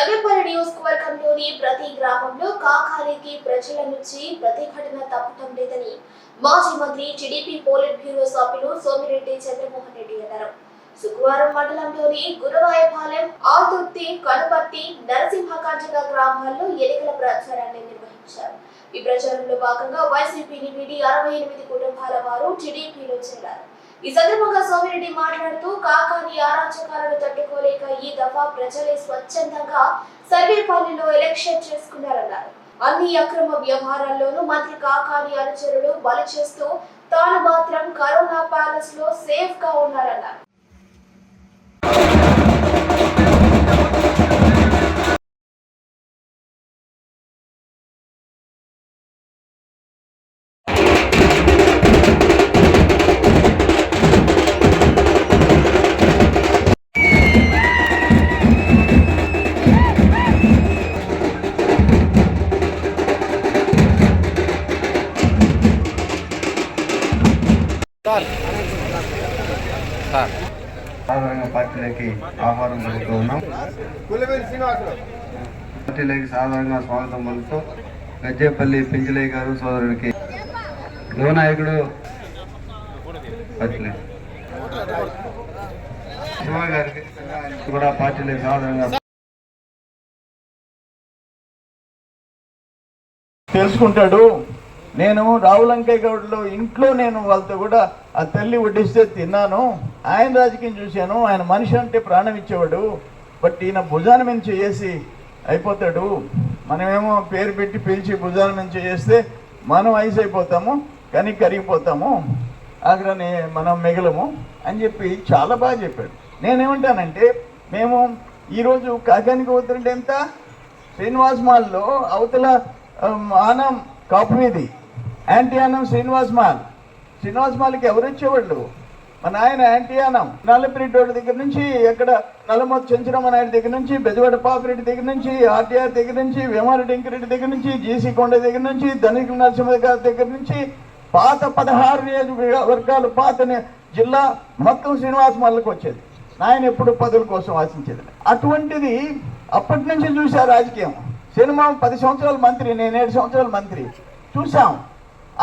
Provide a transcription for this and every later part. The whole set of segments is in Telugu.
సర్వేపల్లి నియోజకవర్గంలోని ప్రతి గ్రామంలో కాకానికి ప్రజల నుంచి ప్రతిఘటన తప్పటం లేదని మాజీ మంత్రి టీడీపీ పోలిట్ బ్యూరో సభ్యులు సోమిరెడ్డి చంద్రమోహన్ రెడ్డి అన్నారు. శుక్రవారం మండలంలోని గురవాయపాలెం ఆదుర్తి కనుపర్తి నరసింహకాంచక గ్రామాల్లో ఎన్నికల ప్రచారాన్ని నిర్వహించారు. ఈ ప్రచారంలో భాగంగా వైసీపీని వీడి అరవై ఎనిమిది కుటుంబాల వారు టీడీపీలో చేరారు. ఈ సందర్భంగా సోమిరెడ్డి మాట్లాడుతూ కాకాని ఆరాచకాలను తట్టుకోలేక ఈ దఫా ప్రజలే స్వచ్ఛందంగా సర్వేపల్లిలో ఎలక్షన్ చేసుకున్నారన్నారు. అన్ని అక్రమ వ్యవహారాల్లోనూ మంత్రి కాకాని అనుచరులు బలి చేస్తూ తాను మాత్రం కరోనా ప్యాలెస్లో సేఫ్గా ఉన్నారన్నారు. సార్. సాధారణ పార్టీలకి ఆహ్వానం పలుకుతూ ఉన్నాం. పార్టీలకి సాధారణంగా స్వాగతం పలుకుతూ గజ్జేపల్లి పెంచలయ్య గారు సోదరుడికి యువ నాయకుడు పార్టీలే. శివ గారికి కూడా పార్టీలకి సాధారణంగా తెలుసుకుంటాడు. నేను రావులంకయ్య గౌడ్లో ఇంట్లో నేను వాళ్ళతో కూడా ఆ తల్లి వడ్డిస్తే తిన్నాను ఆయన రాజకీయం చూశాను ఆయన మనిషి అంటే ప్రాణం ఇచ్చేవాడు బట్ ఈయన భుజాన మీద చేసి అయిపోతాడు. మనమేమో పేరు పెట్టి పిలిచి భుజాన మీద చేస్తే మనం ఐస్ అయిపోతాము కానీ కరిగిపోతాము ఆగ్రని మనం మిగలము అని చెప్పి చాలా బాగా చెప్పాడు. నేనేమంటానంటే మేము ఈరోజు కాకానికి పోతుంటే ఎంత? శ్రీనివాస్ మాల్లో అవతల ఆనం కాపు మీది. యాంటీ ఆనం శ్రీనివాస్ మాల్. శ్రీనివాస్ మాల్కి ఎవరిచ్చేవాళ్ళు మన ఆయన యాంటీ ఆనం నల్లపిరెడ్డి దగ్గర నుంచి ఎక్కడ నల్లమతి చెంచరమ్మ నాయుడు దగ్గర నుంచి బెజవాడ పాపిరెడ్డి దగ్గర నుంచి ఆర్టీఆర్ దగ్గర నుంచి వేమారెడ్డి వెంకరెడ్డి దగ్గర నుంచి జీసీ కొండ దగ్గర నుంచి ధనిక నరసింహ గారి దగ్గర నుంచి పాత పదహారు నియోజకవర్గాలు పాత జిల్లా మొత్తం శ్రీనివాస్ మల్లకు వచ్చేది. ఆయన ఎప్పుడు పదవుల కోసం ఆశించేది అటువంటిది అప్పటి నుంచి చూసా రాజకీయం. సినిమా పది సంవత్సరాల మంత్రి నేను ఏడు సంవత్సరాల మంత్రి. చూసాం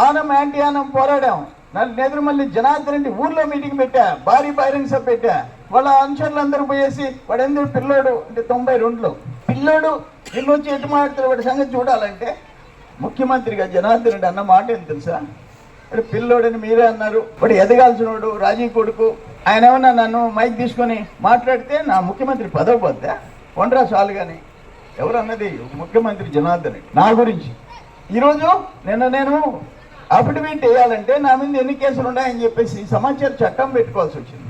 ఆనం యాంటీ ఆనం పోరాడాం. నన్ను నెదురుమల్లి జనార్దన్ రెడ్డి ఊర్లో మీటింగ్ పెట్టా భారీ బహిరంగ సభ పెట్టా. వాళ్ళ అనుచరులు అందరూ పోయేసి వాడు ఎందుకు పిల్లోడు అంటే తొంభై రెండులో. పిల్లోడు ఇల్లు వచ్చి ఎటు మాట్లాడుతారు వాడి సంగతి చూడాలంటే ముఖ్యమంత్రిగా జనార్దన్ రెడ్డి అన్న మాట ఏం తెలుసా? వాడు పిల్లోడని మీరే అన్నారు. వాడు ఎదగాల్సినోడు రాజీ కొడుకు. ఆయన ఏమన్నా నన్ను మైక్ తీసుకొని మాట్లాడితే నా ముఖ్యమంత్రి పదవి పోద్దా కొండ్రా చాలు కానీ ఎవరన్నది ముఖ్యమంత్రి జనార్దన్ రెడ్డి నా గురించి. ఈరోజు నిన్న నేను అఫిడవిట్ వేయాలంటే నా మీద ఎన్ని కేసులు ఉన్నాయని చెప్పేసి సమాచార చట్టం పెట్టుకోవాల్సి వచ్చింది.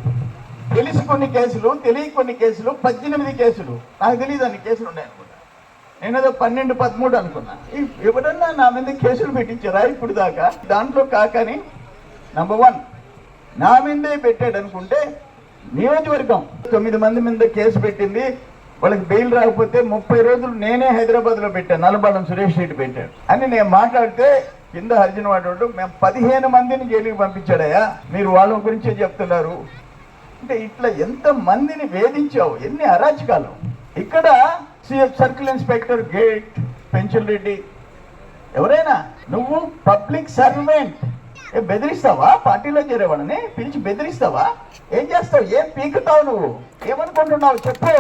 తెలిసి కొన్ని కేసులు తెలియ కొన్ని కేసులు పద్దెనిమిది కేసులు. నాకు తెలియదు అన్ని కేసులు ఉన్నాయి అనుకుంటా నేనేదో పన్నెండు పదమూడు అనుకున్నా. ఎవరన్నా నా మీద కేసులు పెట్టించారా? ఇప్పుడు దాకా దాంట్లో కాకని నంబర్ వన్ నా మీదే పెట్టాడు అనుకుంటే నియోజకవర్గం తొమ్మిది మంది మీద కేసు పెట్టింది. వాళ్ళకి బెయిల్ రాకపోతే ముప్పై రోజులు నేనే హైదరాబాద్లో పెట్టాను నల్లబాలం సురేష్ రెడ్డి పెట్టాడు. అని నేను మాట్లాడితే కింద హర్జన్ వాడు మేము పదిహేను మందిని జైలుకి పంపించాడయ్యా. మీరు వాళ్ళ గురించే చెప్తున్నారు. అంటే ఇట్లా ఎంత మందిని వేధించావు? ఎన్ని అరాచకాలు? ఇక్కడ సిఎఫ్ సర్కిల్ ఇన్స్పెక్టర్ గేట్ పెంచల్ రెడ్డి. ఎవరైనా? నువ్వు పబ్లిక్ సర్వెంట్. బెదిరిస్తావా? పార్టీలో చేరేవాడని పిలిచి బెదిరిస్తావా? ఏం చేస్తావు? ఏం పీకుతావు నువ్వు? ఏమనుకుంటున్నావు? చెప్పు.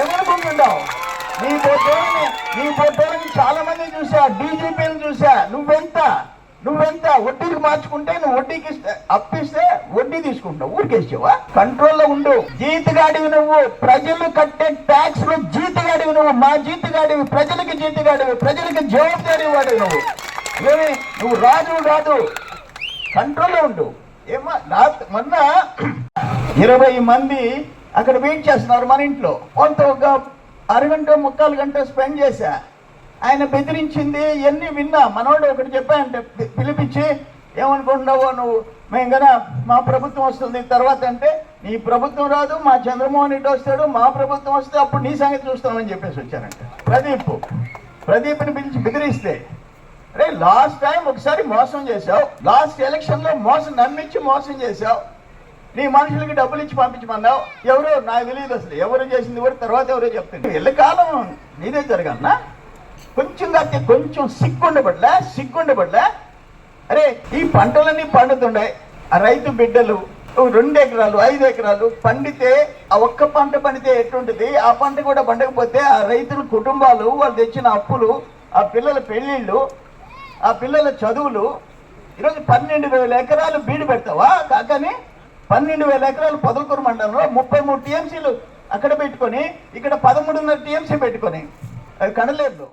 ఏమనుకుంటున్నావు? నీ ఫోటోని నీ ఫోటోని చాలా మంది చూసా డీజీపీని చూసా. నువ్వెంత నువ్వెంత వడ్డీకి మార్చుకుంటే నువ్వు వడ్డీకి ఇస్తే- అప్పిస్తే వడ్డీ తీసుకుంటావు ఊరికేసావా కంట్రోల్లో ఉండు. జీతగాడివి నువ్వు. ప్రజలు కట్టే ట్యాక్స్లో జీతగాడివి నువ్వు. మా జీతగాడివి ప్రజలకి జీతగాడివి ప్రజలకి జవాబుదారి వాడివి నువ్వు. ఏమి? నువ్వు రాజు కాదు. కంట్రోల్లో ఉండు. ఏమా నా మొన్న ఇరవై మంది అక్కడ వెయిట్ చేస్తున్నారు మన ఇంట్లో. కొంత ఒక అరగంట ముక్కాలు గంట స్పెండ్ చేశా. ఆయన బెదిరించింది ఇవన్నీ విన్నా. మనోడు ఒకటి చెప్పాయంటే పి- పిలిపించి ఏమనుకుంటున్నావో నువ్వు? మేము కదా మా ప్రభుత్వం వస్తుంది తర్వాత అంటే నీ ప్రభుత్వం రాదు మా చంద్రమోహన్ రెడ్డి వస్తాడు మా ప్రభుత్వం వస్తే అప్పుడు నీ సంగతి చూస్తామని చెప్పేసి వచ్చారంట. ప్రదీప్ ప్రదీప్ని పిలిచి బెదిరిస్తే అరే లాస్ట్ టైం ఒకసారి మోసం చేశావు లాస్ట్ ఎలక్షన్లో మోసం నమ్మించి మోసం చేశావు. నీ మనుషులకి డబ్బులు ఇచ్చి పంపించమన్నావు? ఎవరో? నాకు తెలియదు అసలు. ఎవరు చేసింది కూడా తర్వాత ఎవరో చెప్తుంది. ఎల్లకాలం నీదే జరగన్నా కొంచెం కాకపోతే కొంచెం సిగ్గుండబడలే సిగ్గుండబడలే అరే ఈ పంటలన్నీ పండుతుండే. ఆ రైతు బిడ్డలు రెండు ఎకరాలు ఐదు ఎకరాలు పండితే ఆ ఒక్క పంట పండితే ఎట్లుంటుంది? ఆ పంట కూడా పండకపోతే ఆ రైతుల కుటుంబాలు వాళ్ళు తెచ్చిన అప్పులు ఆ పిల్లల పెళ్ళిళ్ళు ఆ పిల్లల చదువులు ఈరోజు పన్నెండు వేల ఎకరాలు బీడు పెడతావా? కాకని పన్నెండు వేల ఎకరాలు పొదలకూరు మండలంలో ముప్పై మూడు టీఎంసీలు అక్కడ పెట్టుకొని ఇక్కడ పదమూడున్నర టీఎంసీ పెట్టుకొని అది కనలేదు